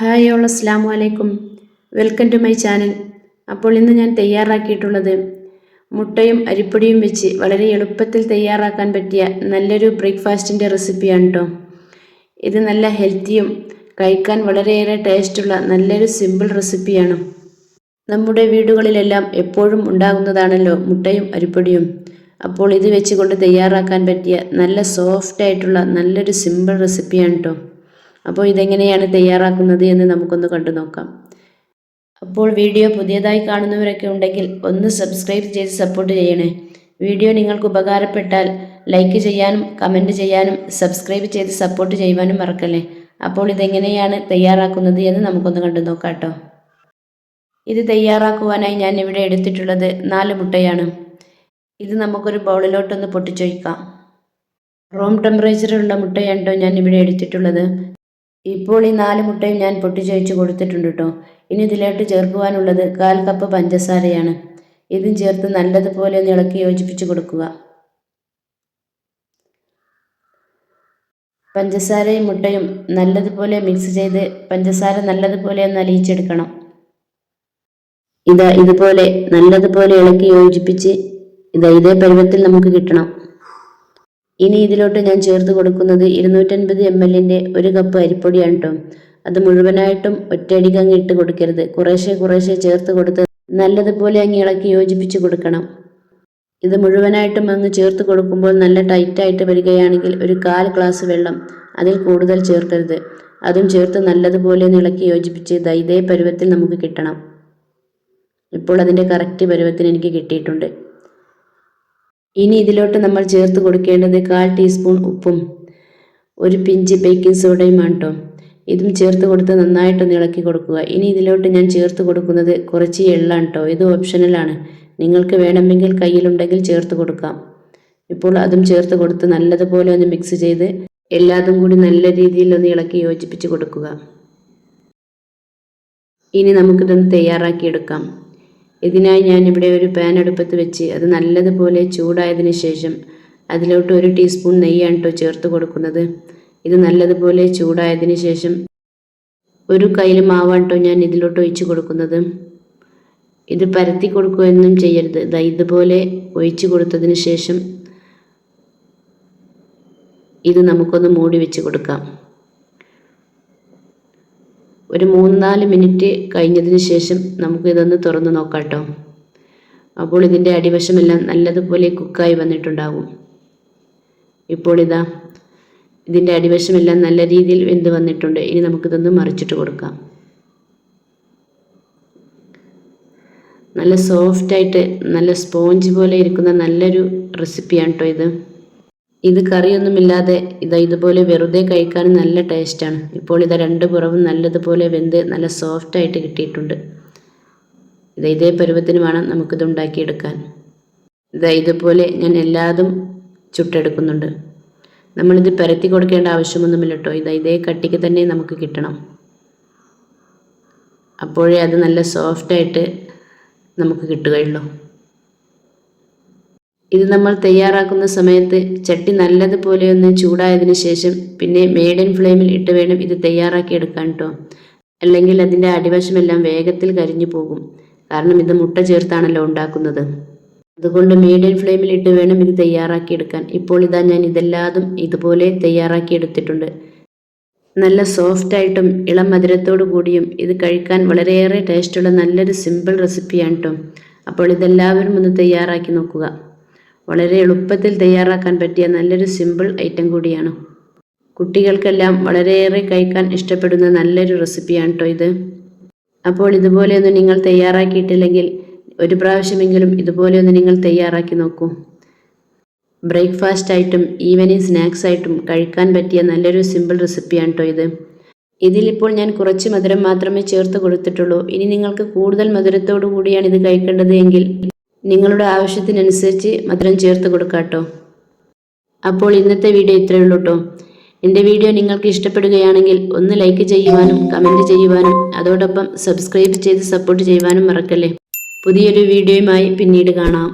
Hi all അസ്സാം വലൈക്കും welcome to my channel. അപ്പോൾ ഇന്ന് ഞാൻ തയ്യാറാക്കിയിട്ടുള്ളത് മുട്ടയും അരിപ്പൊടിയും വെച്ച് വളരെ എളുപ്പത്തിൽ തയ്യാറാക്കാൻ പറ്റിയ നല്ലൊരു ബ്രേക്ക്ഫാസ്റ്റിന്റെ റെസിപ്പിയാണ് കേട്ടോ ഇത് നല്ല ഹെൽത്തിയും കഴിക്കാൻ വളരെയേറെ ടേസ്റ്റുള്ള നല്ലൊരു സിമ്പിൾ റെസിപ്പിയാണ്. നമ്മുടെ വീടുകളിലെല്ലാം എപ്പോഴും ഉണ്ടാകുന്നതാണല്ലോ മുട്ടയും അരിപ്പൊടിയും. അപ്പോൾ ഇത് വെച്ചുകൊണ്ട് തയ്യാറാക്കാൻ പറ്റിയ നല്ല സോഫ്റ്റ് ആയിട്ടുള്ള നല്ലൊരു സിമ്പിൾ റെസിപ്പിയാണ് കേട്ടോ അപ്പോൾ ഇതെങ്ങനെയാണ് തയ്യാറാക്കുന്നത് എന്ന് നമുക്കൊന്ന് കണ്ടു നോക്കാം. അപ്പോൾ വീഡിയോ പുതിയതായി കാണുന്നവരൊക്കെ ഉണ്ടെങ്കിൽ ഒന്ന് സബ്സ്ക്രൈബ് ചെയ്ത് സപ്പോർട്ട് ചെയ്യണേ. വീഡിയോ നിങ്ങൾക്ക് ഉപകാരപ്പെട്ടാൽ ലൈക്ക് ചെയ്യാനും കമന്റ് ചെയ്യാനും സബ്സ്ക്രൈബ് ചെയ്ത് സപ്പോർട്ട് ചെയ്യുവാനും മറക്കല്ലേ. അപ്പോൾ ഇതെങ്ങനെയാണ് തയ്യാറാക്കുന്നത് എന്ന് നമുക്കൊന്ന് കണ്ടു നോക്കാം കേട്ടോ. ഇത് തയ്യാറാക്കുവാനായി ഞാൻ ഇവിടെ എടുത്തിട്ടുള്ളത് നാല് മുട്ടയാണ്. ഇത് നമുക്കൊരു ബൗളിലോട്ടൊന്ന് പൊട്ടിച്ചൊഴിക്കാം. റൂം ടെമ്പറേച്ചറിലുള്ള മുട്ടയാണ് കേട്ടോ ഞാൻ ഇവിടെ എടുത്തിട്ടുള്ളത്. ഇപ്പോൾ ഈ നാല് മുട്ടയും ഞാൻ പൊട്ടിച്ചൊഴിച്ച് കൊടുത്തിട്ടുണ്ട് കേട്ടോ ഇനി ഇതിലോട്ട് ചേർക്കുവാനുള്ളത് കാൽ കപ്പ് പഞ്ചസാരയാണ്. ഇതും ചേർത്ത് നല്ലതുപോലെ ഒന്ന് ഇളക്കി യോജിപ്പിച്ച് കൊടുക്കുക. പഞ്ചസാരയും മുട്ടയും നല്ലതുപോലെ മിക്സ് ചെയ്ത് പഞ്ചസാര നല്ലതുപോലെ ഒന്ന് അലിയിച്ചെടുക്കണം. ഇതാ ഇതുപോലെ നല്ലതുപോലെ ഇളക്കി യോജിപ്പിച്ച് ഇതാ ഇതേ പരുവത്തിൽ നമുക്ക് കിട്ടണം. ഇനി ഇതിലോട്ട് ഞാൻ ചേർത്ത് കൊടുക്കുന്നത് ഇരുന്നൂറ്റൻപത് എം എല്ലിന്റെ ഒരു കപ്പ് അരിപ്പൊടിയാണ് കേട്ടോ അത് മുഴുവനായിട്ടും ഒറ്റയടിക്ക് അങ്ങ് ഇട്ട് കൊടുക്കരുത്. കുറേശ്ശെ കുറേശ്ശെ ചേർത്ത് കൊടുത്ത് നല്ലതുപോലെ അങ്ങ് ഇളക്കി യോജിപ്പിച്ച് കൊടുക്കണം. ഇത് മുഴുവനായിട്ടും അങ്ങ് ചേർത്ത് കൊടുക്കുമ്പോൾ നല്ല ടൈറ്റായിട്ട് വരികയാണെങ്കിൽ ഒരു കാൽ ഗ്ലാസ് വെള്ളം അതിൽ കൂടുതൽ ചേർക്കരുത്. അതും ചേർത്ത് നല്ലതുപോലെ ഇളക്കി യോജിപ്പിച്ച് ദാ ഇതേ പരുവത്തിൽ നമുക്ക് കിട്ടണം. ഇപ്പോൾ അതിന്റെ കറക്റ്റ് പരുവത്തിന് എനിക്ക് കിട്ടിയിട്ടുണ്ട്. ഇനി ഇതിലോട്ട് നമ്മൾ ചേർത്ത് കൊടുക്കേണ്ടത് കാൽ ടീസ്പൂൺ ഉപ്പും ഒരു പിഞ്ച് ബേക്കിംഗ് സോഡയുമാണ് കേട്ടോ ഇതും ചേർത്ത് കൊടുത്ത് നന്നായിട്ടൊന്ന് ഇളക്കി കൊടുക്കുക. ഇനി ഇതിലോട്ട് ഞാൻ ചേർത്ത് കൊടുക്കുന്നത് കുറച്ച് എള്ളാണ് കേട്ടോ ഇത് ഓപ്ഷനലാണ് നിങ്ങൾക്ക് വേണമെങ്കിൽ കയ്യിലുണ്ടെങ്കിൽ ചേർത്ത് കൊടുക്കാം. ഇപ്പോൾ അതും ചേർത്ത് കൊടുത്ത് നല്ലതുപോലെ ഒന്ന് മിക്സ് ചെയ്ത് എല്ലാതും കൂടി നല്ല രീതിയിൽ ഒന്ന് ഇളക്കി യോജിപ്പിച്ച് കൊടുക്കുക. ഇനി നമുക്കിതൊന്ന് തയ്യാറാക്കിയെടുക്കാം. ഇതിനായി ഞാനിവിടെ ഒരു പാൻ അടുപ്പത്ത് വെച്ച് അത് നല്ലതുപോലെ ചൂടായതിന് ശേഷം അതിലോട്ട് ഒരു ടീസ്പൂൺ നെയ്യാണ് കേട്ടോ ചേർത്ത് കൊടുക്കുന്നത്. ഇത് നല്ലതുപോലെ ചൂടായതിന് ശേഷം ഒരു കയ്യിൽ മാവാണ് കേട്ടോ ഞാൻ ഇതിലോട്ട് ഒഴിച്ചു കൊടുക്കുന്നത്. ഇത് പരത്തി കൊടുക്കുകയൊന്നും ചെയ്യരുത്. ഇതാ ഇതുപോലെ ഒഴിച്ചു കൊടുത്തതിന് ശേഷം ഇത് നമുക്കൊന്ന് മൂടി വെച്ച് കൊടുക്കാം. ഒരു മൂന്നാൽ മിനിറ്റ് കഴിഞ്ഞതിന് ശേഷം നമുക്ക് ഇതൊന്ന് തുറന്ന് നോക്കാം അപ്പോൾ ഇതിന്റെ അടിവശമെല്ലാം നല്ലതുപോലെ കുക്കായി വന്നിട്ടുണ്ടാകും. ഇപ്പോൾ ഇതാ ഇതിന്റെ അടിവശമെല്ലാം നല്ല രീതിയിൽ വെന്ത് വന്നിട്ടുണ്ട്. ഇനി നമുക്കിതൊന്ന് മറിച്ചിട്ട് കൊടുക്കാം. നല്ല സോഫ്റ്റായിട്ട് നല്ല സ്പോഞ്ച് പോലെ ഇരിക്കുന്ന നല്ലൊരു റെസിപ്പിയാണ് കേട്ടോ ഇത്. ഇത് കറിയൊന്നുമില്ലാതെ ഇതാ ഇതുപോലെ വെറുതെ കഴിക്കാൻ നല്ല ടേസ്റ്റാണ്. ഇപ്പോൾ ഇതാ രണ്ട് പുറവും നല്ലതുപോലെ വെന്ത് നല്ല സോഫ്റ്റായിട്ട് കിട്ടിയിട്ടുണ്ട്. ഇത് ഇതേ പരുവത്തിന് വേണം നമുക്കിത് ഉണ്ടാക്കിയെടുക്കാൻ. ഇതാ ഇതുപോലെ ഞാൻ എല്ലാതും ചുട്ടെടുക്കുന്നുണ്ട്. നമ്മളിത് പരത്തി കൊടുക്കേണ്ട ആവശ്യമൊന്നുമില്ല കേട്ടോ. ഇതാ ഇതേ കട്ടിക്ക് തന്നെ നമുക്ക് കിട്ടണം. അപ്പോഴേ അത് നല്ല സോഫ്റ്റായിട്ട് നമുക്ക് കിട്ടുകയുള്ളൂ. ഇത് നമ്മൾ തയ്യാറാക്കുന്ന സമയത്ത് ചട്ടി നല്ലതുപോലെ ഒന്ന് ചൂടായതിനു ശേഷം പിന്നെ മേഡൻ ഫ്ലെയിമിൽ ഇട്ട് വേണം ഇത് തയ്യാറാക്കി എടുക്കാൻ കേട്ടോ അല്ലെങ്കിൽ അതിന്റെ അടിവശമെല്ലാം വേഗത്തിൽ കരിഞ്ഞു പോകും. കാരണം ഇത് മുട്ട ചേർത്താണല്ലോ ഉണ്ടാക്കുന്നത്. അതുകൊണ്ട് മീഡിയം ഫ്ലെയിമിൽ ഇട്ട് വേണം ഇത് തയ്യാറാക്കി എടുക്കാൻ ഇപ്പോൾ ഇതാ ഞാൻ ഇതെല്ലാതും ഇതുപോലെ തയ്യാറാക്കി എടുത്തിട്ടുണ്ട് നല്ല സോഫ്റ്റായിട്ടും ഇളം മധുരത്തോടു കൂടിയും ഇത് കഴിക്കാൻ വളരെയേറെ ടേസ്റ്റുള്ള നല്ലൊരു സിമ്പിൾ റെസിപ്പിയാണ് കേട്ടോ അപ്പോൾ ഇതെല്ലാവരും ഒന്ന് തയ്യാറാക്കി നോക്കുക. വളരെ എളുപ്പത്തിൽ തയ്യാറാക്കാൻ പറ്റിയ നല്ലൊരു സിമ്പിൾ ഐറ്റം കൂടിയാണ്. കുട്ടികൾക്കെല്ലാം വളരെയേറെ കഴിക്കാൻ ഇഷ്ടപ്പെടുന്ന നല്ലൊരു റെസിപ്പിയാണ് കേട്ടോ ഇത്. അപ്പോൾ ഇതുപോലെയൊന്നും നിങ്ങൾ തയ്യാറാക്കിയിട്ടില്ലെങ്കിൽ ഒരു പ്രാവശ്യമെങ്കിലും ഇതുപോലെയൊന്ന് നിങ്ങൾ തയ്യാറാക്കി നോക്കൂ. ബ്രേക്ക്ഫാസ്റ്റ് ആയിട്ടും ഈവനിങ് സ്നാക്സ് ആയിട്ടും കഴിക്കാൻ പറ്റിയ നല്ലൊരു സിമ്പിൾ റെസിപ്പിയാണ് കേട്ടോ ഇത്. ഇതിലിപ്പോൾ ഞാൻ കുറച്ച് മധുരം മാത്രമേ ചേർത്ത് കൊടുത്തിട്ടുള്ളൂ. ഇനി നിങ്ങൾക്ക് കൂടുതൽ മധുരത്തോടു കൂടിയാണ് ഇത് കഴിക്കേണ്ടത് എങ്കിൽ നിങ്ങളുടെ ആവശ്യത്തിനനുസരിച്ച് മധുരം ചേർത്ത് കൊടുക്കാട്ടോ. അപ്പോൾ ഇന്നത്തെ വീഡിയോ ഇത്രയേ ഉള്ളൂ കേട്ടോ എന്റെ വീഡിയോ നിങ്ങൾക്ക് ഇഷ്ടപ്പെടുകയാണെങ്കിൽ ഒന്ന് ലൈക്ക് ചെയ്യുവാനും കമന്റ് ചെയ്യുവാനും അതോടൊപ്പം സബ്സ്ക്രൈബ് ചെയ്ത് സപ്പോർട്ട് ചെയ്യുവാനും മറക്കല്ലേ. പുതിയൊരു വീഡിയോയുമായി പിന്നീട് കാണാം.